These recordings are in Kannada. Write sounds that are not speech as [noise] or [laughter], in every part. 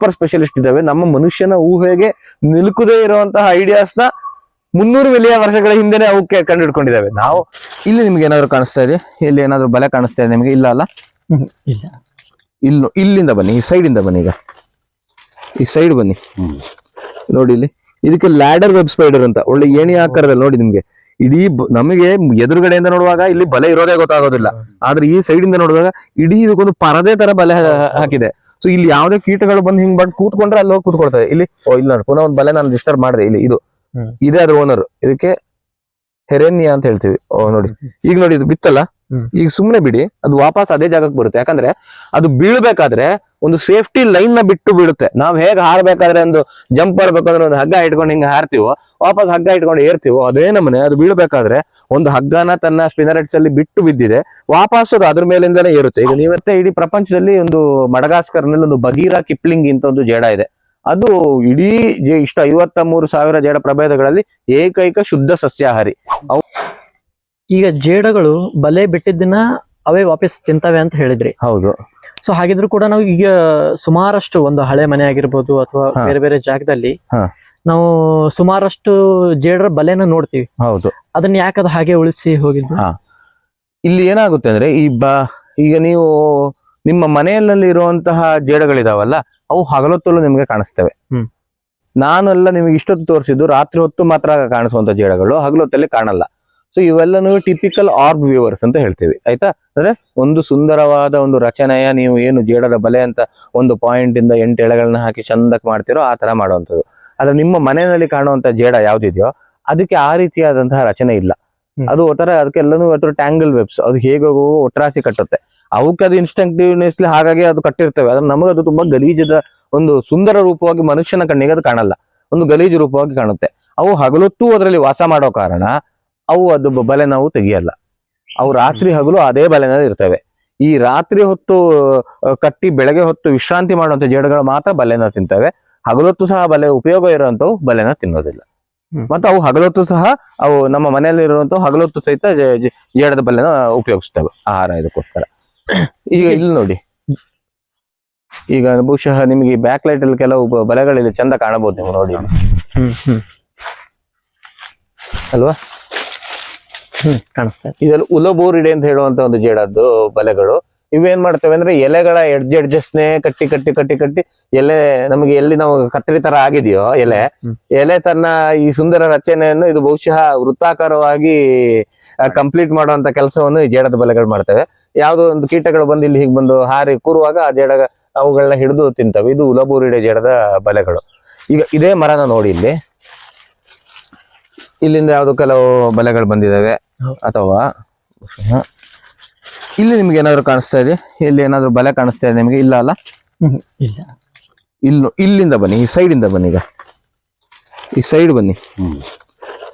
ಸೂಪರ್ ಸ್ಪೆಷಲಿಸ್ಟ್ ಇದ್ದಾವೆ. ನಮ್ಮ ಮನುಷ್ಯನ ಊಹೆಗೆ ನಿಲುಕದೇ ಇರುವಂತಹ ಐಡಿಯಾಸ್ನ ಮುನ್ನೂರು ಮಿಲಿಯನ್ ವರ್ಷಗಳ ಹಿಂದೆನೆ ಅವಕ್ಕೆ ಕಂಡುಹಿಡ್ಕೊಂಡಿದ್ದಾವೆ. ನಾವು ಇಲ್ಲಿ ನಿಮ್ಗೆ ಏನಾದ್ರು ಕಾಣಿಸ್ತಾ ಇದೆ? ಇಲ್ಲಿ ಏನಾದ್ರು ಬಲೆ ಕಾಣಿಸ್ತಾ ಇದೆ ನಿಮಗೆ? ಇಲ್ಲ ಅಲ್ಲ? ಇಲ್ಲ. ಇಲ್ಲಿ ಇಲ್ಲಿಂದ ಬನ್ನಿ ಈ ಸೈಡ್ ಇಂದ ಬನ್ನಿ ಈಗ. ಈ ಸೈಡ್ ಬನ್ನಿ. ನೋಡಿ ಇಲ್ಲಿ. ಇದಕ್ಕೆ ಲ್ಯಾಡರ್ ವೆಬ್ ಸ್ಪೈಡರ್ ಅಂತ ಒಳ್ಳೆ ಏಣಿ ಆಕಾರದಲ್ಲಿ ನೋಡಿ ನಿಮ್ಗೆ. ಇಡೀ ನಮಗೆ ಎದುರುಗಡೆಯಿಂದ ನೋಡುವಾಗ ಇಲ್ಲಿ ಬಲೆ ಇರೋದೇ ಗೊತ್ತಾಗೋದಿಲ್ಲ. ಆದ್ರೆ ಈ ಸೈಡ್ ಇಂದ ನೋಡುವಾಗ ಇಡೀ ಇದಕ್ಕೊಂದು ಪರದೆ ತರ ಬಲೆ ಹಾಕಿದೆ. ಸೊ ಇಲ್ಲಿ ಯಾವ್ದೇ ಕೀಟಗಳು ಬಂದು ಹಿಂಗ್ ಬಂದು ಕೂತ್ಕೊಂಡ್ರೆ ಅಲ್ಲಿ ಹೋಗಿ ಕೂತ್ಕೊಳ್ತದೆ. ಇಲ್ಲಿ ಓ ಇಲ್ಲ ಪುನಃ ಒಂದು ಬಲೆ ನಾನು ಡಿಸ್ಟರ್ಬ್ ಮಾಡಿದೆ. ಇಲ್ಲಿ ಇದು. ಇದೇ ಅದ್ರ ಓನರ್ ಇದಕ್ಕೆ ಹೆರೆನ್ಯ ಅಂತ ಹೇಳ್ತೀವಿ. ಓ ನೋಡಿ. ಈಗ ನೋಡಿ ಇದು ಬಿತ್ತಲ್ಲ? ಈಗ ಸುಮ್ಮನೆ ಬಿಡಿ ಅದು ವಾಪಸ್ ಅದೇ ಜಾಗಕ್ಕೆ ಬರುತ್ತೆ. ಯಾಕಂದ್ರೆ ಅದು ಬೀಳ್ಬೇಕಾದ್ರೆ ಒಂದು ಸೇಫ್ಟಿ ಲೈನ್ನ ಬಿಟ್ಟು ಬೀಳುತ್ತೆ. ನಾವ್ ಹೇಗ್ ಹಾರಬೇಕಾದ್ರೆ ಒಂದು ಜಂಪ್ ಮಾಡ್ಬೇಕಾದ್ರೆ ಒಂದು ಹಗ್ಗ ಇಟ್ಕೊಂಡು ಹಿಂಗ ಹಾರ್ತೀವೋ ವಾಪಸ್ ಹಗ್ಗ ಇಟ್ಕೊಂಡು ಏರ್ತೀವೋ ಅದೇ ನಮ್ಮನೆ ಅದು ಬೀಳ್ಬೇಕಾದ್ರೆ ಒಂದು ಹಗ್ಗನ ತನ್ನ ಸ್ಪಿನರೆಟ್ಸ್ ಅಲ್ಲಿ ಬಿಟ್ಟು ಬಿದ್ದಿದೆ. ವಾಪಸ್ ಅದು ಅದ್ರ ಮೇಲಿಂದಲೇ ಏರುತ್ತೆ. ಈಗ ನೀವತ್ತೆ ಇಡೀ ಪ್ರಪಂಚದಲ್ಲಿ ಒಂದು ಮಡಗಾಸ್ಕರ್ನಲ್ಲಿ ಒಂದು ಬಗೀರಾ ಕಿಪ್ಲಿಂಗ್ ಇಂತ ಒಂದು ಜೇಡ ಇದೆ. ಅದು ಇಡೀ ಇಷ್ಟು ಐವತ್ತ ಮೂರು ಸಾವಿರ ಜೇಡ ಪ್ರಭೇದಗಳಲ್ಲಿ ಏಕೈಕ ಶುದ್ಧ ಸಸ್ಯಾಹಾರಿ. ಅವು ಈಗ ಜೇಡಗಳು ಬಲೆ ಬಿಟ್ಟಿದ್ದನ್ನ ಅವೇ ವಾಪಸ್ ತಿಂತವೆ ಅಂತ ಹೇಳಿದ್ರಿ. ಹೌದು. ಸೊ ಹಾಗಿದ್ರು ಕೂಡ ನಾವು ಈಗ ಸುಮಾರಷ್ಟು ಒಂದು ಹಳೆ ಮನೆ ಆಗಿರ್ಬೋದು ಅಥವಾ ಬೇರೆ ಬೇರೆ ಜಾಗದಲ್ಲಿ ನಾವು ಸುಮಾರಷ್ಟು ಜೇಡರ ಬಲೆನ ನೋಡ್ತೀವಿ. ಹೌದು. ಅದನ್ನ ಯಾಕದ ಹಾಗೆ ಉಳಿಸಿ ಹೋಗಿದ್ದು? ಇಲ್ಲಿ ಏನಾಗುತ್ತೆ ಅಂದ್ರೆ ಈ ಬ ಈಗ ನೀವು ನಿಮ್ಮ ಮನೆಯಲ್ಲಿ ಇರುವಂತಹ ಜೇಡಗಳಿದಾವಲ್ಲ ಅವು ಹಗಲೊತ್ತಲ್ಲೂ ನಿಮ್ಗೆ ಕಾಣಿಸ್ತವೆ ಹ್ಮ್. ನಾನೆಲ್ಲ ನಿಮಗೆ ಇಷ್ಟೊತ್ತು ತೋರಿಸಿದ್ದು ರಾತ್ರಿ ಹೊತ್ತು ಮಾತ್ರ ಕಾಣಿಸುವಂತ ಜೇಡಗಳು ಹಗಲೊತ್ತಲ್ಲಿ ಕಾಣಲ್ಲ ಸೊ ಇವೆಲ್ಲನೂ ಟಿಪಿಕಲ್ ಆರ್ಬ್ ವ್ಯೂವರ್ಸ್ ಅಂತ ಹೇಳ್ತೀವಿ ಆಯ್ತಾ ಅಂದ್ರೆ ಒಂದು ಸುಂದರವಾದ ಒಂದು ರಚನೆಯ ನೀವು ಏನು ಜೇಡದ ಬಲೆ ಅಂತ ಒಂದು ಪಾಯಿಂಟ್ ಇಂದ ಎಂಟು ಎಳೆಗಳನ್ನ ಹಾಕಿ ಚಂದಕ್ಕೆ ಮಾಡ್ತಿರೋ ಆ ತರ ಮಾಡುವಂಥದ್ದು ಆದ್ರೆ ನಿಮ್ಮ ಮನೆಯಲ್ಲಿ ಕಾಣುವಂತ ಜೇಡ ಯಾವ್ದಿದೆಯೋ ಅದಕ್ಕೆ ಆ ರೀತಿಯಾದಂತಹ ರಚನೆ ಇಲ್ಲ. ಅದು ಒತ್ತರ ಅದಕ್ಕೆಲ್ಲನೂ ಒಟ್ಟು ಟ್ಯಾಂಗಲ್ ವೆಬ್ಸ್. ಅದು ಹೇಗೆ ಒಟ್ರಾಸಿ ಕಟ್ಟುತ್ತೆ. ಅವಕ್ಕೆ ಅದು ಇನ್ಸ್ಟಂಕ್ಟಿವ್ನೆಸ್ಲಿ ಹಾಗಾಗಿ ಅದು ಕಟ್ಟಿರ್ತವೆ. ಅದ್ರ ನಮಗೆ ಅದು ತುಂಬಾ ಗಲೀಜದ ಒಂದು ಸುಂದರ ರೂಪವಾಗಿ ಮನುಷ್ಯನ ಕಣ್ಣಿಗೆ ಅದು ಕಾಣಲ್ಲ. ಒಂದು ಗಲೀಜು ರೂಪವಾಗಿ ಕಾಣುತ್ತೆ. ಅವು ಹಗಲೊತ್ತೂ ಅದರಲ್ಲಿ ವಾಸ ಮಾಡೋ ಕಾರಣ ಅವು ಅದು ಬಲೆ ನಾವು ತೆಗಿಯಲ್ಲ. ಅವು ರಾತ್ರಿ ಹಗಲು ಅದೇ ಬಲೆನಲ್ಲಿ ಇರ್ತವೆ. ಈ ರಾತ್ರಿ ಹೊತ್ತು ಕಟ್ಟಿ ಬೆಳಗ್ಗೆ ಹೊತ್ತು ವಿಶ್ರಾಂತಿ ಮಾಡುವಂತ ಜೇಡಗಳು ಮಾತ್ರ ಬಲೆನ ತಿಂತವೆ. ಹಗಲೊತ್ತು ಸಹ ಬಲೆ ಉಪಯೋಗ ಇರುವಂತವು ಬಲೆನ ತಿನ್ನೋದಿಲ್ಲ. ಮತ್ತೆ ಅವು ಹಗಲೊತ್ತು ಸಹ ಅವು ನಮ್ಮ ಮನೆಯಲ್ಲಿ ಇರುವಂತಹ ಹಗಲೊತ್ತು ಸಹಿತ ಏಡದ ಬಲೆನ ಉಪಯೋಗಿಸ್ತವೆ ಆಹಾರ ಇದಕ್ಕೋಸ್ಕರ. ಈಗ ಇಲ್ಲಿ ನೋಡಿ. ಈಗ ಬಹುಶಃ ನಿಮಗೆ ಬ್ಯಾಕ್ ಲೈಟ್ ಅಲ್ಲಿ ಕೆಲವು ಬಲೆಗಳಿಲ್ಲಿ ಚಂದ ಕಾಣಬಹುದು ನೀವು ನೋಡಿ. ಹ್ಮ್ ಹ್ಮ್ ಅಲ್ವಾ? ಹ್ಮ್ ಕಾಣಿಸ್ತಾ ಇದೆ. ಇದೆಲ್ಲ ಉಲಬೋರಿಡೆ ಅಂತ ಹೇಳುವಂತ ಒಂದು ಜೇಡದ್ದು ಬಲೆಗಳು. ಇವೇನ್ ಮಾಡ್ತೇವೆ ಅಂದ್ರೆ ಎಲೆಗಳ ಎಡ್ಜ್ ಎಡ್ಜಸ್ಟ್ನೇ ಕಟ್ಟಿ ಕಟ್ಟಿ ಕಟ್ಟಿ ಕಟ್ಟಿ ಎಲೆ ನಮಗೆ ಎಲ್ಲಿ ನಾವು ಕತ್ತರಿ ತರ ಆಗಿದೆಯೋ ಎಲೆ ಎಲೆ ತನ್ನ ಈ ಸುಂದರ ರಚನೆಯನ್ನು ಇದು ಬಹುಶಃ ವೃತ್ತಾಕಾರವಾಗಿ ಕಂಪ್ಲೀಟ್ ಮಾಡುವಂತ ಕೆಲಸವನ್ನು ಈ ಜೇಡದ ಬಲೆಗಳು ಮಾಡ್ತವೆ. ಯಾವುದೋ ಒಂದು ಕೀಟಗಳು ಬಂದು ಇಲ್ಲಿ ಹೀಗೆ ಬಂದು ಹಾರಿ ಕೂರುವಾಗ ಆ ಜೇಡ ಅವುಗಳನ್ನ ಹಿಡಿದು ತಿಂತವೆ. ಇದು ಉಲಬೂರಿಡೆ ಜೇಡದ ಬಲೆಗಳು. ಈಗ ಇದೇ ಮರನ ನೋಡಿ ಇಲ್ಲಿ. ಇಲ್ಲಿಂದ ಯಾವ್ದು ಕೆಲವು ಬಲೆಗಳು ಬಂದಿದಾವೆ. ಅಥವಾ ಇಲ್ಲಿ ನಿಮ್ಗೆ ಏನಾದ್ರು ಕಾಣಿಸ್ತಾ ಇದೆ? ಇಲ್ಲಿ ಏನಾದ್ರು ಬಲೆ ಕಾಣಿಸ್ತಾ ಇದೆ ನಿಮಗೆ? ಇಲ್ಲ ಅಲ್ಲ? ಇಲ್ಲ. ಇಲ್ಲಿ ಇಲ್ಲಿಂದ ಬನ್ನಿ ಈ ಸೈಡ್ ಇಂದ ಬನ್ನಿ ಈಗ. ಈ ಸೈಡ್ ಬನ್ನಿ.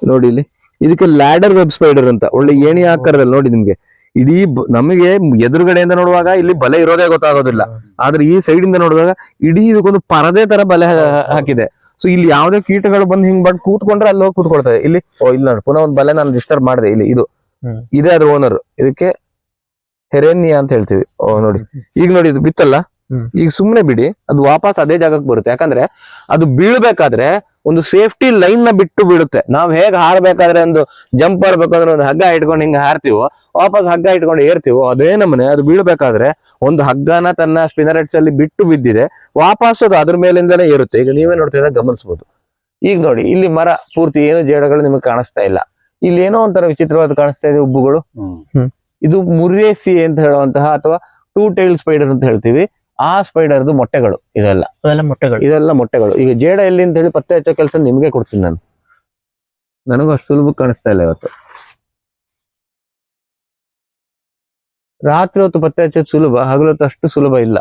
ನೋಡಿ ಇಲ್ಲಿ. ಇದಕ್ಕೆ ಲ್ಯಾಡರ್ ವೆಬ್ ಸ್ಪೈಡರ್ ಅಂತ. ಒಳ್ಳೆ ಏಣಿ ಆಕಾರದಲ್ಲಿ ನೋಡಿ ನಿಮ್ಗೆ. ಇಡೀ ನಮಗೆ ಎದುರುಗಡೆಯಿಂದ ನೋಡುವಾಗ ಇಲ್ಲಿ ಬಲೆ ಇರೋದೇ ಗೊತ್ತಾಗೋದಿಲ್ಲ. ಆದ್ರೆ ಈ ಸೈಡ್ ಇಂದ ನೋಡುವಾಗ ಇಡೀ ಇದಕ್ಕೊಂದು ಪರದೆ ತರ ಬಲೆ ಹಾಕಿದೆ. ಸೊ ಇಲ್ಲಿ ಯಾವ್ದೇ ಕೀಟಗಳು ಬಂದು ಹಿಂಗ್ ಬಂದು ಕೂತ್ಕೊಂಡ್ರೆ ಅಲ್ಲಿ ಹೋಗಿ ಕೂತ್ಕೊಳ್ತದೆ. ಇಲ್ಲಿ ಓ ಇಲ್ಲ ನೋಡಿ ಪುನಃ ಒಂದು ಬಲೆ ನಾನು ಡಿಸ್ಟರ್ಬ್ ಮಾಡಿದೆ. ಇಲ್ಲಿ ಇದು. ಇದೇ ಅದ್ರ ಓನರ್ ಇದಕ್ಕೆ ಹೆರೆನ್ಯ ಅಂತ ಹೇಳ್ತೀವಿ. ಓ ನೋಡಿ. ಈಗ ನೋಡಿ ಇದು ಬಿತ್ತಲ್ಲ? ಈಗ ಸುಮ್ಮನೆ ಬಿಡಿ ಅದು ವಾಪಸ್ ಅದೇ ಜಾಗಕ್ಕೆ ಬರುತ್ತೆ. ಯಾಕಂದ್ರೆ ಅದು ಬೀಳ್ಬೇಕಾದ್ರೆ ಒಂದು ಸೇಫ್ಟಿ ಲೈನ್ನ ಬಿಟ್ಟು ಬೀಳುತ್ತೆ. ನಾವ್ ಹೇಗ್ ಹಾರಬೇಕಾದ್ರೆ ಒಂದು ಜಂಪ್ ಆಡ್ಬೇಕಂದ್ರೆ ಒಂದು ಹಗ್ಗ ಇಟ್ಕೊಂಡು ಹಿಂಗ ಹಾರ್ತಿವೋ ವಾಪಸ್ ಹಗ್ಗ ಇಟ್ಕೊಂಡು ಏರ್ತಿವೋ ಅದೇ ನಮ್ಮನೆ ಅದು ಬೀಳ್ಬೇಕಾದ್ರೆ ಒಂದು ಹಗ್ಗನ ತನ್ನ ಸ್ಪಿನರೆಟ್ಸ್ ಅಲ್ಲಿ ಬಿಟ್ಟು ಬಿದ್ದಿದೆ ವಾಪಸ್ ಅದು ಅದ್ರ ಮೇಲಿಂದಾನೆ ಏರುತ್ತೆ. ಈಗ ನೀವೇ ನೋಡ್ತಿದ್ರೆ ಗಮನಿಸಬಹುದು ಈಗ ನೋಡಿ ಇಲ್ಲಿ ಮರ ಪೂರ್ತಿ ಏನು ಜೇಡಗಳು ನಿಮಗೆ ಕಾಣಿಸ್ತಾ ಇಲ್ಲ. ಇಲ್ಲಿ ಏನೋ ಒಂಥರ ವಿಚಿತ್ರವಾದ ಕಾಣಿಸ್ತಾ ಇದೆ ಉಬ್ಬುಗಳು. ಹ್ಮ್. ಇದು ಮುರ್ರೇಸಿ ಅಂತ ಹೇಳುವಂತಹ ಅಥವಾ ಟೂ ಟೈಲ್ ಸ್ಪೈಡರ್ ಅಂತ ಹೇಳ್ತೀವಿ. ಆ ಸ್ಪೈಡರ್ದು ಮೊಟ್ಟೆಗಳು ಇದೆಲ್ಲ. ಅವೆಲ್ಲ ಮೊಟ್ಟೆಗಳು. ಇದೆಲ್ಲ ಮೊಟ್ಟೆಗಳು. ಈಗ ಜೇಡ ಎಲ್ಲಿ ಅಂತ ಹೇಳಿ ಪತ್ತೆ ಹಚ್ಚೋ ಕೆಲಸ ನಿಮಗೆ ಕೊಡ್ತೀನಿ ನಾನು. ನನಗೂ ಅಷ್ಟು ಸುಲಭ ಕಾಣಿಸ್ತಾ ಇಲ್ಲ ಇವತ್ತು. ರಾತ್ರಿ ಹೊತ್ತು ಪತ್ತೆ ಹಚ್ಚೋದು ಸುಲಭ ಹಗಲೊತ್ತು ಅಷ್ಟು ಸುಲಭ ಇಲ್ಲ.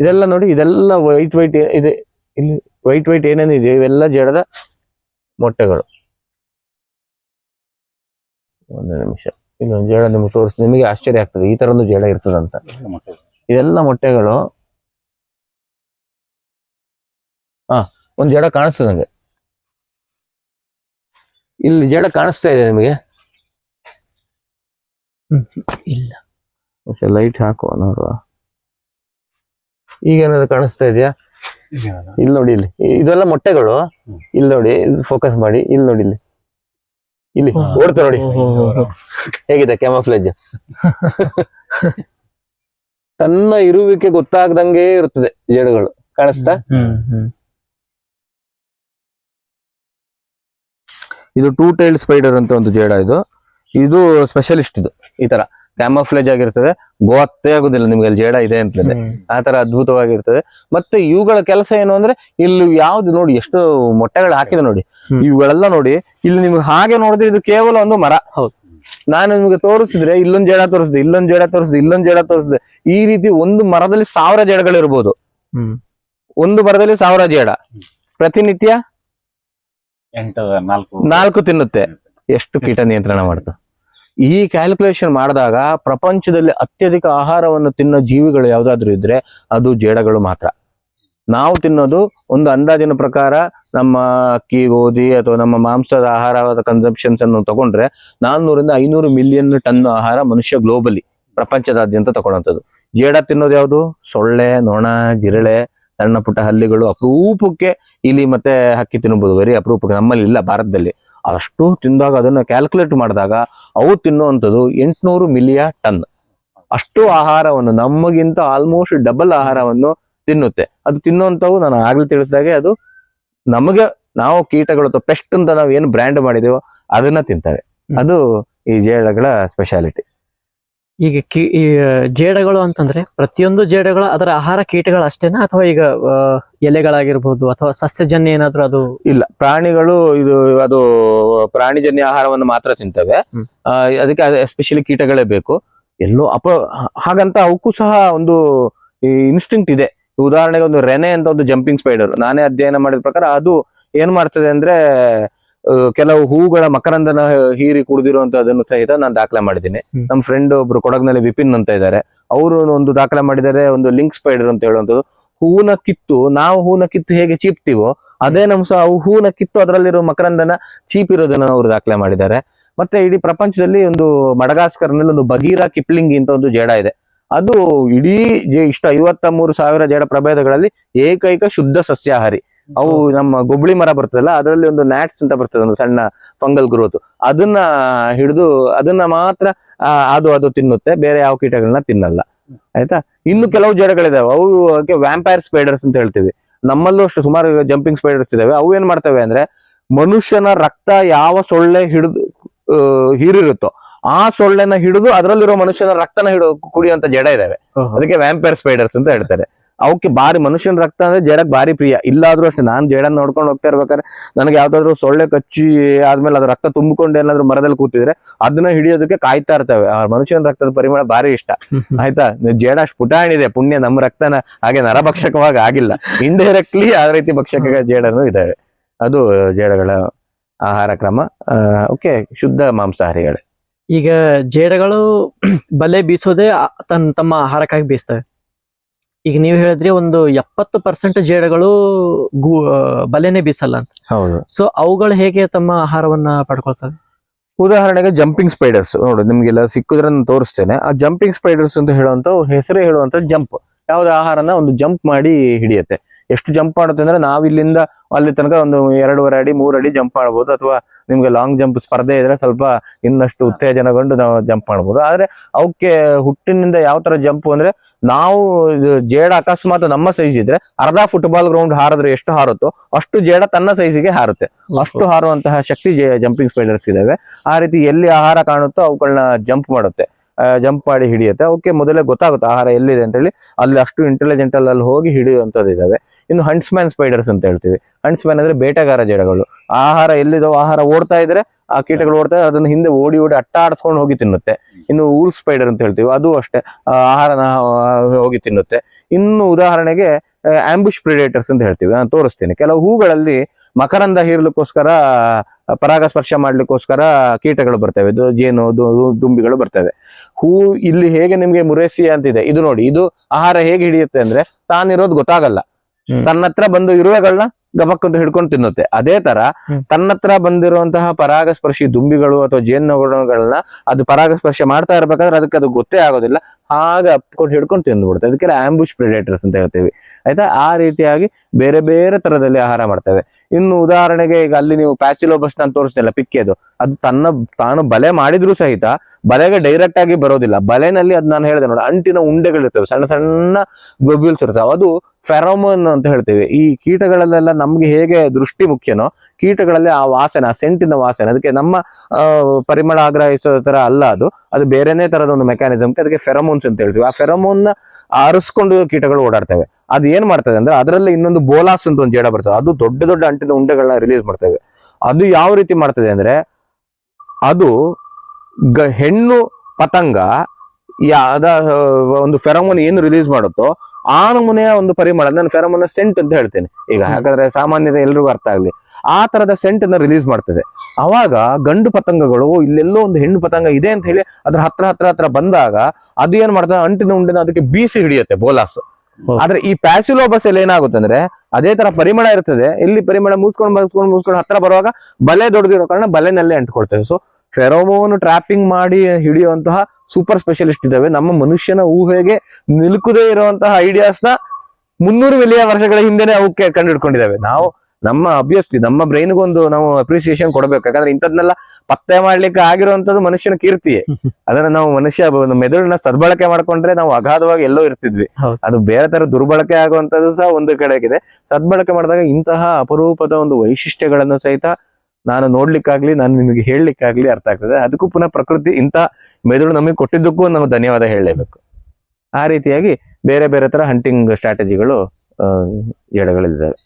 ಇದೆಲ್ಲ ನೋಡಿ ಇದೆಲ್ಲ ವೈಟ್ ವೈಟ್ ಇದೆ. ಇಲ್ಲಿ ವೈಟ್ ವೈಟ್ ಏನೇನಿದೆ ಇವೆಲ್ಲ ಜಡದ ಮೊಟ್ಟೆಗಳು. ಒಂದು ನಿಮಿಷ. ಇನ್ನೊಂದು ಜೇಡ ನಿಮ್ಗೆ ತೋರಿಸಿ ನಿಮಗೆ ಆಶ್ಚರ್ಯ ಆಗ್ತದೆ. ಈ ತರ ಒಂದು ಜೇಡ ಇರ್ತದಂತ. ಇದೆಲ್ಲ ಮೊಟ್ಟೆಗಳು. ಹಾ ಒಂದು ಜಡ ಕಾಣಿಸ್ತದೆ ನಂಗೆ. ಇಲ್ಲಿ ಜಡ ಕಾಣಿಸ್ತಾ ಇದೆ ನಿಮಗೆ? ಇಲ್ಲ. ಲೈಟ್ ಹಾಕುವ ನೋಡುವ. ಈಗ ಏನಾದ್ರು ಕಾಣಿಸ್ತಾ ಇದೆಯಾ? ಇಲ್ಲಿ ನೋಡಿ ಇಲ್ಲಿ. ಇದೆಲ್ಲ ಮೊಟ್ಟೆಗಳು. ಇಲ್ಲಿ ನೋಡಿ ಫೋಕಸ್ ಮಾಡಿ. ಇಲ್ಲಿ ನೋಡಿ ಇಲ್ಲಿ. ಇಲ್ಲಿ ಓಡ್ತಾ ನೋಡಿ. ಹೇಗಿದೆ ಕ್ಯಾಮಫ್ಲೇಜ್? ತನ್ನ ಇರುವಿಕೆ ಗೊತ್ತಾಗ್ದಂಗೆ ಇರುತ್ತದೆ ಜೇಡುಗಳು. ಕಾಣಿಸ್ತಾ? ಇದು ಟೂ ಟೈಲ್ ಸ್ಪೈಡರ್ ಅಂತ ಒಂದು ಜೇಡ ಇದು. ಇದು ಸ್ಪೆಷಲಿಸ್ಟ್ ಇದು. ಈ ತರ. ಕ್ಯಾಮಫ್ಲೇಜ್ ಆಗಿರ್ತದೆ. ಗೊತ್ತೇ ಆಗುದಿಲ್ಲ ನಿಮ್ಗೆ ಅಲ್ಲಿ ಜೇಡ ಇದೆ ಅಂತ. ಆ ತರ ಅದ್ಭುತವಾಗಿರ್ತದೆ. ಮತ್ತೆ ಇವುಗಳ ಕೆಲಸ ಏನು ಅಂದ್ರೆ ಇಲ್ಲಿ ಯಾವ್ದು ನೋಡಿ ಎಷ್ಟು ಮೊಟ್ಟೆಗಳು ಹಾಕಿದೆ ನೋಡಿ. ಇವುಗಳೆಲ್ಲ ನೋಡಿ ಇಲ್ಲಿ ನಿಮ್ಗೆ ಹಾಗೆ ನೋಡಿದ್ರೆ ಇದು ಕೇವಲ ಒಂದು ಮರ. ಹೌದು. ನಾನು ನಿಮ್ಗೆ ತೋರಿಸಿದ್ರೆ ಇಲ್ಲೊಂದ್ ಜೇಡ ತೋರಿಸಿದೆ ಇಲ್ಲೊಂದ್ ಜೇಡ ತೋರಿಸಿದೆ ಇಲ್ಲೊಂದ್ ಜೇಡ ತೋರಿಸಿದೆ. ಈ ರೀತಿ ಒಂದು ಮರದಲ್ಲಿ ಸಾವಿರ ಜೇಡಗಳು ಇರ್ಬೋದು ಒಂದು ಮರದಲ್ಲಿ ಸಾವಿರ ಜೇಡ. ಪ್ರತಿನಿತ್ಯ ಎಂಟು ನಾಲ್ಕು. ನಾಲ್ಕು ತಿನ್ನುತ್ತೆ. ಎಷ್ಟು ಕೀಟ ನಿಯಂತ್ರಣ ಮಾಡ್ತು ಈ ಕ್ಯಾಲ್ಕುಲೇಷನ್ ಮಾಡಿದಾಗ ಪ್ರಪಂಚದಲ್ಲಿ ಅತ್ಯಧಿಕ ಆಹಾರವನ್ನು ತಿನ್ನೋ ಜೀವಿಗಳು ಯಾವುದಾದ್ರೂ ಇದ್ರೆ ಅದು ಜೇಡಗಳು ಮಾತ್ರ. ನಾವು ತಿನ್ನೋದು ಒಂದು ಅಂದಾಜಿನ ಪ್ರಕಾರ ನಮ್ಮ ಅಕ್ಕಿ, ಗೋಧಿ ಅಥವಾ ನಮ್ಮ ಮಾಂಸದ ಆಹಾರದ ಕನ್ಸಂಪ್ಷನ್ಸ್ ಅನ್ನು ತಗೊಂಡ್ರೆ ನಾನ್ನೂರಿಂದ ಐನೂರು ಮಿಲಿಯನ್ ಟನ್ ಆಹಾರ ಮನುಷ್ಯ ಗ್ಲೋಬಲಿ ಪ್ರಪಂಚದಾದ್ಯಂತ ತಗೊಳ್ಳೋಂಥದ್ದು ಜೇಡ ತಿನ್ನೋದು ಯಾವುದು? ಸೊಳ್ಳೆ, ನೊಣ, ಜಿರಳೆ ಸಣ್ಣ ಪುಟ್ಟ ಹಲ್ಲಿಗಳು ಅಪರೂಪಕ್ಕೆ ಇಲಿ ಮತ್ತೆ ಹಕ್ಕಿ ತಿನ್ನಬಹುದು ವೆರಿ ಅಪರೂಪಕ್ಕೆ ನಮ್ಮಲ್ಲಿ ಇಲ್ಲ ಭಾರತದಲ್ಲಿ. ಅಷ್ಟು ತಿಂದಾಗ ಅದನ್ನು ಕ್ಯಾಲ್ಕುಲೇಟ್ ಮಾಡಿದಾಗ ಅವು ತಿನ್ನುವಂಥದ್ದು ಎಂಟುನೂರು ಮಿಲಿಯ ಟನ್. ಅಷ್ಟು ಆಹಾರವನ್ನು ನಮಗಿಂತ ಆಲ್ಮೋಸ್ಟ್ ಡಬಲ್ ಆಹಾರವನ್ನು ತಿನ್ನುತ್ತೆ. ಅದು ತಿನ್ನುವಂಥವು ನಾನು ಆಗ್ಲೇ ತಿಳಿಸಿದಾಗೆ ಅದು ನಮಗೆ ನಾವು ಕೀಟಗಳು ಅಥವಾ ಪೆಸ್ಟ್ ಅಂತ ನಾವು ಏನು ಬ್ರ್ಯಾಂಡ್ ಮಾಡಿದೀವೋ ಅದನ್ನ ತಿಂತವೆ ಅದು ಈ ಜೇಡಗಳ ಸ್ಪೆಷಾಲಿಟಿ ಈಗ ಕಿ ಈ ಜೇಡಗಳು ಅಂತಂದ್ರೆ ಪ್ರತಿಯೊಂದು ಜೇಡಗಳು ಅದರ ಆಹಾರ ಕೀಟಗಳು ಅಷ್ಟೇನಾ? ಅಥವಾ ಈಗ ಎಲೆಗಳಾಗಿರ್ಬೋದು ಅಥವಾ ಸಸ್ಯಜನ್ಯ ಏನಾದ್ರೂ ಅದು ಇಲ್ಲ ಪ್ರಾಣಿಗಳು ಇದು ಅದು ಪ್ರಾಣಿಜನ್ಯ ಆಹಾರವನ್ನು ಮಾತ್ರ ತಿಂತವೆ. ಅದಕ್ಕೆ ಎಸ್ಪೆಷಲಿ ಕೀಟಗಳೇ ಬೇಕು. ಎಲ್ಲೋ ಅಪ ಹಾಗಂತ ಅವಕ್ಕೂ ಸಹ ಒಂದು ಇನ್ಸ್ಟಿಂಕ್ಟ್ ಇದೆ. ಉದಾಹರಣೆಗೆ ಒಂದು ರೆನೆ ಅಂತ ಒಂದು ಜಂಪಿಂಗ್ ಸ್ಪೈಡರ್ ನಾನೇ ಅಧ್ಯಯನ ಮಾಡಿದ ಪ್ರಕಾರ ಅದು ಏನ್ ಮಾಡ್ತದೆ ಅಂದ್ರೆ ಕೆಲವು ಹೂಗಳ ಮಕರಂದನ ಹೀರಿ ಕುಡಿದಿರುವಂತದನ್ನು ಸಹಿತ ನಾನು ದಾಖಲೆ ಮಾಡಿದ್ದೀನಿ. ನಮ್ಮ ಫ್ರೆಂಡ್ ಒಬ್ರು ಕೊಡಗ್ನಲ್ಲಿ ವಿಪಿನ್ ಅಂತ ಇದ್ದಾರೆ ಅವರು ಒಂದು ದಾಖಲೆ ಮಾಡಿದ್ದಾರೆ ಒಂದು ಲಿಂಕ್ ಸ್ಪೈಡರ್ ಅಂತ ಹೇಳುವಂಥದ್ದು. ಹೂವನ್ನ ಕಿತ್ತು ನಾವು ಹೂವನ್ನ ಕಿತ್ತು ಹೇಗೆ ಚೀಪ್ತೀವೋ ಅದೇ ನಮ್ಮ ಸಹ ಅವು ಹೂವನ್ನ ಕಿತ್ತು ಅದರಲ್ಲಿರೋ ಮಕರಂದನ ಚೀಪ್ ಇರೋದನ್ನ ಅವರು ದಾಖಲೆ ಮಾಡಿದ್ದಾರೆ. ಮತ್ತೆ ಇಡೀ ಪ್ರಪಂಚದಲ್ಲಿ ಒಂದು ಮಡಗಾಸ್ಕರ್ನಲ್ಲಿ ಒಂದು ಬಗೀರಾ ಕಿಪ್ಲಿಂಗ್ ಅಂತ ಒಂದು ಜೇಡ ಇದೆ. ಅದು ಇಡೀ ಜೆ- ಇಷ್ಟು ಐವತ್ತ ಮೂರು ಸಾವಿರ ಜೇಡ ಪ್ರಭೇದಗಳಲ್ಲಿ ಏಕೈಕ ಶುದ್ಧ ಸಸ್ಯಾಹಾರಿ. ಅವು ನಮ್ಮ ಗೊಬ್ಳಿ ಮರ ಬರ್ತದಲ್ಲ ಅದರಲ್ಲಿ ಒಂದು ನ್ಯಾಟ್ಸ್ ಅಂತ ಬರ್ತದೆ ಒಂದು ಸಣ್ಣ ಫಂಗಲ್ ಗ್ರೋತ್. ಅದನ್ನ ಹಿಡಿದು ಅದನ್ನ ಮಾತ್ರ ಅದು ಅದು ತಿನ್ನುತ್ತೆ ಬೇರೆ ಯಾವ ಕೀಟಗಳನ್ನ ತಿನ್ನಲ್ಲ. ಆಯ್ತಾ? ಇನ್ನು ಕೆಲವು ಜಡಗಳಿದಾವೆ. ಅವು ವ್ಯಾಂಪೈರ್ ಸ್ಪೈಡರ್ಸ್ ಅಂತ ಹೇಳ್ತೀವಿ. ನಮ್ಮಲ್ಲೂ ಅಷ್ಟು ಸುಮಾರು ಜಂಪಿಂಗ್ ಸ್ಪೈಡರ್ಸ್ ಇದಾವೆ. ಅವು ಏನ್ ಮಾಡ್ತವೆ ಅಂದ್ರೆ ಮನುಷ್ಯನ ರಕ್ತ ಯಾವ ಸೊಳ್ಳೆ ಹಿಡಿದು ಹೀರಿರುತ್ತೋ ಆ ಸೊಳ್ಳೆನ ಹಿಡಿದು ಅದರಲ್ಲಿರೋ ಮನುಷ್ಯನ ರಕ್ತನ ಹಿಡಿದು ಕುಡಿಯುವಂತ ಜಡ ಇದಾವೆ. ಅದಕ್ಕೆ ವ್ಯಾಂಪೈರ್ ಸ್ಪೈಡರ್ಸ್ ಅಂತ ಹೇಳ್ತಾರೆ. ಅವಕ್ಕೆ ಬಾರಿ ಮನುಷ್ಯನ ರಕ್ತ ಅಂದ್ರೆ ಜೇಡಕ್ ಬಾರಿ ಪ್ರಿಯ. ಇಲ್ಲಾದ್ರೂ ಅಷ್ಟೇ ನಾನ್ ಜೇಡನ್ನ ನೋಡ್ಕೊಂಡು ಹೋಗ್ತಾ ಇರ್ಬೇಕಾದ್ರೆ ನನಗೆ ಯಾವ್ದಾದ್ರು ಸೊಳ್ಳೆ ಕಚ್ಚಿ ಆದ್ಮೇಲೆ ಅದು ರಕ್ತ ತುಂಬಿಕೊಂಡು ಏನಾದ್ರು ಮರದಲ್ಲಿ ಕೂತಿದ್ರೆ ಅದನ್ನ ಹಿಡಿಯೋದಕ್ಕೆ ಕಾಯ್ತಾ ಇರ್ತವೆ. ಆ ಮನುಷ್ಯನ ರಕ್ತದ ಪರಿಮಳ ಬಾರಿ ಇಷ್ಟ. [laughs] ಆಯ್ತಾ? ಜೇಡ ಅಷ್ಟು ಪುಟಾಣಿದೆ ಪುಣ್ಯ ನಮ್ಮ ರಕ್ತನ ಹಾಗೆ ನರಭಕ್ಷಕವಾಗಿ ಆಗಿಲ್ಲ. ಇಂಡೈರೆಕ್ಟ್ಲಿ ಆ ರೀತಿ ಭಕ್ಷಕ ಜೇಡನು ಇದಾವೆ. ಅದು ಜೇಡಗಳ ಆಹಾರ ಕ್ರಮ. ಓಕೆ ಶುದ್ಧ ಮಾಂಸಾಹಾರಿಗಳೇ. ಈಗ ಜೇಡಗಳು ಬಲೆ ಬೀಸೋದೇ ತನ್ನ ತಮ್ಮ ಆಹಾರಕ್ಕಾಗಿ ಬೀಸ್ತವೆ ಈಗ ನೀವು ಹೇಳಿದ್ರಿ ಒಂದು ಎಪ್ಪತ್ತು ಪರ್ಸೆಂಟ್ ಜೇಡಗಳು ಗು ಬಲೆನೆ ಬೀಸಲ್ಲ ಅಂತ. ಹೌದು. ಸೊ ಅವುಗಳು ಹೇಗೆ ತಮ್ಮ ಆಹಾರವನ್ನ ಪಡ್ಕೊಳ್ತವೆ? ಉದಾಹರಣೆಗೆ ಜಂಪಿಂಗ್ ಸ್ಪೈಡರ್ಸ್ ನೋಡಿ ನಿಮ್ಗೆಲ್ಲ ಸಿಕ್ಕಿದ್ರೆ ನಾನು ತೋರಿಸ್ತೇನೆ. ಆ ಜಂಪಿಂಗ್ ಸ್ಪೈಡರ್ಸ್ ಅಂತ ಹೇಳುವಂತ ಹೆಸರೇ ಹೇಳುವಂತ ಜಂಪ್. ಯಾವ್ದು ಆಹಾರನ ಒಂದು ಜಂಪ್ ಮಾಡಿ ಹಿಡಿಯುತ್ತೆ. ಎಷ್ಟು ಜಂಪ್ ಮಾಡುತ್ತೆ ಅಂದ್ರೆ ನಾವು ಇಲ್ಲಿಂದ ಅಲ್ಲಿ ತನಕ ಒಂದು ಎರಡೂವರೆ ಅಡಿ ಮೂರು ಅಡಿ ಜಂಪ್ ಮಾಡ್ಬೋದು ಅಥವಾ ನಿಮ್ಗೆ ಲಾಂಗ್ ಜಂಪ್ ಸ್ಪರ್ಧೆ ಇದ್ರೆ ಸ್ವಲ್ಪ ಇನ್ನಷ್ಟು ಉತ್ತೇಜನಗೊಂಡು ನಾವು ಜಂಪ್ ಮಾಡ್ಬೋದು. ಆದ್ರೆ ಅವಕ್ಕೆ ಹುಟ್ಟಿನಿಂದ ಯಾವ ತರ ಜಂಪ್ ಅಂದ್ರೆ ನಾವು ಜೇಡ ಅಕಸ್ಮಾತ್ ನಮ್ಮ ಸೈಜ್ ಇದ್ರೆ ಅರ್ಧ ಫುಟ್ಬಾಲ್ ಗ್ರೌಂಡ್ ಹಾರಿದ್ರೆ ಎಷ್ಟು ಹಾರುತ್ತೋ ಅಷ್ಟು ಜೇಡ ತನ್ನ ಸೈಜಿಗೆ ಹಾರುತ್ತೆ. ಅಷ್ಟು ಹಾರುವಂತಹ ಶಕ್ತಿ ಜಂಪಿಂಗ್ ಸ್ಪೈಡರ್ಸ್ ಇದಾವೆ. ಆ ರೀತಿ ಎಲ್ಲಿ ಆಹಾರ ಕಾಣುತ್ತೋ ಅವುಗಳನ್ನ ಜಂಪ್ ಮಾಡುತ್ತೆ. ಜಂಪ್ ಮಾಡಿ ಹಿಡಿಯುತ್ತೆ. ಅವಕ್ಕೆ ಮೊದಲೇ ಗೊತ್ತಾಗುತ್ತೆ ಆಹಾರ ಎಲ್ಲಿದೆ ಅಂತ ಹೇಳಿ ಅಲ್ಲಿ ಅಷ್ಟು ಇಂಟೆಲಿಜೆಂಟ್ ಅಲ್ಲಿ ಹೋಗಿ ಹಿಡಿಯುವಂಥದ್ದು ಇದಾವೆ ಇನ್ನು ಹಂಟ್ಸ್ಮ್ಯಾನ್ ಸ್ಪೈಡರ್ಸ್ ಅಂತ ಹೇಳ್ತೀವಿ. ಹಂಟ್ಸ್ಮ್ಯಾನ್ ಅಂದ್ರೆ ಬೇಟೆಗಾರ ಜಡಗಳು. ಆಹಾರ ಎಲ್ಲಿದೋ ಆಹಾರ ಓಡ್ತಾ ಇದ್ರೆ ಆ ಕೀಟಗಳು ಓಡ್ತಾ ಅದನ್ನ ಹಿಂದೆ ಓಡಿ ಓಡಿ ಅಟ್ಟಾಡಿಸ್ಕೊಂಡು ಹೋಗಿ ತಿನ್ನುತ್ತೆ. ಇನ್ನು ಊಲ್ ಸ್ಪೈಡರ್ ಅಂತ ಹೇಳ್ತೀವಿ ಅದು ಅಷ್ಟೇ. ಆಹಾರನ ಹೋಗಿ ತಿನ್ನುತ್ತೆ. ಇನ್ನು ಉದಾಹರಣೆಗೆ ಆಂಬುಷ್ ಪ್ರಿಡೇಟರ್ಸ್ ಅಂತ ಹೇಳ್ತೀವಿ ನಾನು ತೋರಿಸ್ತೀನಿ. ಕೆಲವು ಹೂಗಳಲ್ಲಿ ಮಕರಂದ ಹೀರ್ಲಿಕ್ಕೋಸ್ಕರ ಪರಾಗಸ್ಪರ್ಶ ಮಾಡ್ಲಿಕ್ಕೋಸ್ಕರ ಕೀಟಗಳು ಬರ್ತವೆ. ಇದು ಜೇನು ದುಂಬಿಗಳು ಬರ್ತವೆ. ಹೂ ಇಲ್ಲಿ ಹೇಗೆ ನಿಮ್ಗೆ ಮುರೇಸಿ ಅಂತಿದೆ ಇದು ನೋಡಿ. ಇದು ಆಹಾರ ಹೇಗೆ ಹಿಡಿಯುತ್ತೆ ಅಂದ್ರೆ ತಾನಿರೋದು ಗೊತ್ತಾಗಲ್ಲ. ತನ್ನತ್ರ ತನ್ನ ಹತ್ರ ಬಂದು ಇರುವೆಗಳನ್ನ ಗಬಕ್ಕಂತ ಹಿಡ್ಕೊಂಡು ತಿನ್ನುತ್ತೆ. ಅದೇ ತರ ತನ್ನತ್ರ ತನ್ನ ಹತ್ರ ಬಂದಿರುವಂತಹ ಪರಾಗಸ್ಪರ್ಶಿ ದುಂಬಿಗಳು ಅಥವಾ ಜೇನುಗಳನ್ನ ಅದು ಪರಾಗಸ್ಪರ್ಶ ಮಾಡ್ತಾ ಇರ್ಬೇಕಾದ್ರೆ ಅದಕ್ಕೆ ಅದು ಗೊತ್ತೇ ಆಗೋದಿಲ್ಲ. ಹಾಗ ಅಪ್ಕೊಂಡು ಹಿಡ್ಕೊಂಡು ತಿಂದ್ಬಿಡುತ್ತೆ. ಅದಕ್ಕೆಲ್ಲ ಆಂಬುಷ್ ಪ್ರಿಡೇಟರ್ಸ್ ಅಂತ ಹೇಳ್ತೀವಿ. ಆಯ್ತಾ? ಆ ರೀತಿಯಾಗಿ ಬೇರೆ ಬೇರೆ ತರದಲ್ಲಿ ಆಹಾರ ಮಾಡ್ತವೆ. ಇನ್ನು ಉದಾಹರಣೆಗೆ ಈಗ ಅಲ್ಲಿ ನೀವು ಪ್ಯಾಸಿಲೋಬಸ್ ನಾನು ತೋರಿಸ್ತಿಲ್ಲ ಪಿಕ್ಕೆದು. ಅದು ತನ್ನ ತಾನು ಬಲೆ ಮಾಡಿದ್ರು ಸಹಿತ ಬಲೆಗೆ ಡೈರೆಕ್ಟ್ ಆಗಿ ಬರೋದಿಲ್ಲ. ಬಲೆನಲ್ಲಿ ಅದು ನಾನು ಹೇಳಿದೆ ನೋಡಿ ಅಂಟಿನ ಉಂಡೆಗಳಿರ್ತವೆ ಸಣ್ಣ ಸಣ್ಣ ಗ್ಲೋಬ್ಯೂಲ್ಸ್ ಇರ್ತವೆ. ಅದು ಫೆರೋಮೋನ್ ಅಂತ ಹೇಳ್ತೇವೆ. ಈ ಕೀಟಗಳಲ್ಲೆಲ್ಲ ನಮ್ಗೆ ಹೇಗೆ ದೃಷ್ಟಿ ಮುಖ್ಯನೋ, ಕೀಟಗಳಲ್ಲಿ ಆ ವಾಸನೆ, ಆ ಸೆಂಟಿನ ವಾಸನೆ, ಅದಕ್ಕೆ ನಮ್ಮ ಪರಿಮಳ ಆಗ್ರಹಿಸೋ ತರ ಅಲ್ಲ ಅದು. ಅದು ಬೇರೆನೇ ತರದ ಒಂದು ಮೆಕ್ಯಾನಿಸಮ್ ಅದಕ್ಕೆ ಫೆರೋಮೋನ್ಸ್ ಅಂತ ಹೇಳ್ತೀವಿ. ಆ ಫೆರೋಮೋನ್ ಆರಿಸ್ಕೊಂಡು ಕೀಟಗಳು ಓಡಾಡ್ತವೆ. ಅದು ಏನ್ ಮಾಡ್ತದೆ ಅಂದ್ರೆ ಅದರಲ್ಲಿ ಇನ್ನೊಂದು ಬೋಲಾಸ್ ಅಂತ ಒಂದು ಜೇಡ ಬರ್ತದೆ. ಅದು ದೊಡ್ಡ ದೊಡ್ಡ ಅಂಟಿನ ಉಂಡೆಗಳನ್ನ ರಿಲೀಸ್ ಮಾಡ್ತೇವೆ. ಅದು ಯಾವ ರೀತಿ ಮಾಡ್ತದೆ ಅಂದ್ರೆ ಅದು ಹೆಣ್ಣು ಪತಂಗ ಯಾದ ಒಂದು ಫೆರಮೋನ್ ಏನು ರಿಲೀಸ್ ಮಾಡುತ್ತೋ ಆ ನಮೂನೆಯ ಒಂದು ಪರಿಮಳ ನಾನು ಫೆರಮೋನ್ ಸೆಂಟ್ ಅಂತ ಹೇಳ್ತೇನೆ. ಈಗ ಯಾಕಂದ್ರೆ ಸಾಮಾನ್ಯತೆ ಎಲ್ರಿಗೂ ಅರ್ಥ ಆಗ್ಲಿ. ಆ ತರದ ಸೆಂಟ್ ಅನ್ನ ರಿಲೀಸ್ ಮಾಡ್ತದೆ. ಅವಾಗ ಗಂಡು ಪತಂಗಗಳು ಇಲ್ಲೆಲ್ಲೋ ಒಂದು ಹೆಣ್ಣು ಪತಂಗ ಇದೆ ಅಂತ ಹೇಳಿ ಅದ್ರ ಹತ್ರ ಹತ್ರ ಹತ್ರ ಬಂದಾಗ ಅದು ಏನ್ ಮಾಡ್ತದೆ ಅಂಟಿನ ಉಂಡಿನ ಅದಕ್ಕೆ ಬೀಸಿ ಹಿಡಿಯುತ್ತೆ ಬೋಲಾಸ್. ಆದ್ರೆ ಈ ಪ್ಯಾಸಿಲೋಬಸ್ ಅಲ್ಲಿ ಏನಾಗುತ್ತೆ ಅಂದ್ರೆ ಅದೇ ತರ ಪರಿಮಳ ಇರ್ತದೆ. ಇಲ್ಲಿ ಪರಿಮಳ ಮೂಸ್ಕೊಂಡು ಮೂಸ್ಕೊಂಡು ಮುಗಿಸ್ಕೊಂಡು ಹತ್ರ ಬರುವಾಗ ಬಲೆ ದೊಡ್ಡದಿರೋ ಕಾರಣ ಬಲೆನಲ್ಲೇ ಅಂಟ್ಕೊಳ್ತೇವೆ. ಸೊ ಫೆರೋಮೋನ್ ಟ್ರಾಪಿಂಗ್ ಮಾಡಿ ಹಿಡಿಯುವಂತಹ ಸೂಪರ್ ಸ್ಪೆಷಲಿಸ್ಟ್ ಇದ್ದಾವೆ. ನಮ್ಮ ಮನುಷ್ಯನ ಊಹೆಗೆ ನಿಲುಕದೇ ಇರುವಂತಹ ಐಡಿಯಾಸ್ನ ಮುನ್ನೂರು ಮಿಲಿಯನ್ ವರ್ಷಗಳ ಹಿಂದೆನೆ ಅವಕ್ಕೆ ಕಂಡುಹಿಡ್ಕೊಂಡಿದ್ದಾವೆ. ನಾವು ನಮ್ಮ ಅಭ್ಯಸ್ತಿ ನಮ್ಮ ಬ್ರೈನ್ಗೊಂದು ನಾವು ಅಪ್ರಿಸಿಯೇಷನ್ ಕೊಡಬೇಕು. ಯಾಕಂದ್ರೆ ಇಂಥದ್ನೆಲ್ಲ ಪತ್ತೆ ಮಾಡ್ಲಿಕ್ಕೆ ಆಗಿರುವಂತದ್ದು ಮನುಷ್ಯನ ಕೀರ್ತಿಯೇ ಅದನ್ನ ನಾವು ಮನುಷ್ಯ ಮೆದುಳನ್ನ ಸದ್ಬಳಕೆ ಮಾಡ್ಕೊಂಡ್ರೆ ನಾವು ಅಗಾಧವಾಗಿ ಎಲ್ಲೋ ಇರ್ತಿದ್ವಿ. ಅದು ಬೇರೆ ತರ ದುರ್ಬಳಕೆ ಆಗುವಂತದ್ದು ಸಹ ಒಂದು ಕಡೆಗಿದೆ. ಸದ್ಬಳಕೆ ಮಾಡಿದಾಗ ಇಂತಹ ಅಪರೂಪದ ಒಂದು ವೈಶಿಷ್ಟ್ಯಗಳನ್ನು ಸಹಿತ ನಾನು ನೋಡ್ಲಿಕ್ಕಾಗ್ಲಿ, ನಾನು ನಿಮಗೆ ಹೇಳಲಿಕ್ಕಾಗ್ಲಿ ಅರ್ಥ ಆಗ್ತದೆ. ಅದಕ್ಕೂ ಪುನಃ ಪ್ರಕೃತಿ ಇಂಥ ಮೆದುಳು ನಮಗೆ ಕೊಟ್ಟಿದ್ದಕ್ಕೂ ನಾವು ಧನ್ಯವಾದ ಹೇಳಲೇಬೇಕು. ಆ ರೀತಿಯಾಗಿ ಬೇರೆ ಬೇರೆ ತರ ಹಂಟಿಂಗ್ ಸ್ಟ್ರಾಟಜಿಗಳು ಜೇಡಗಳಿದ್ದಾವೆ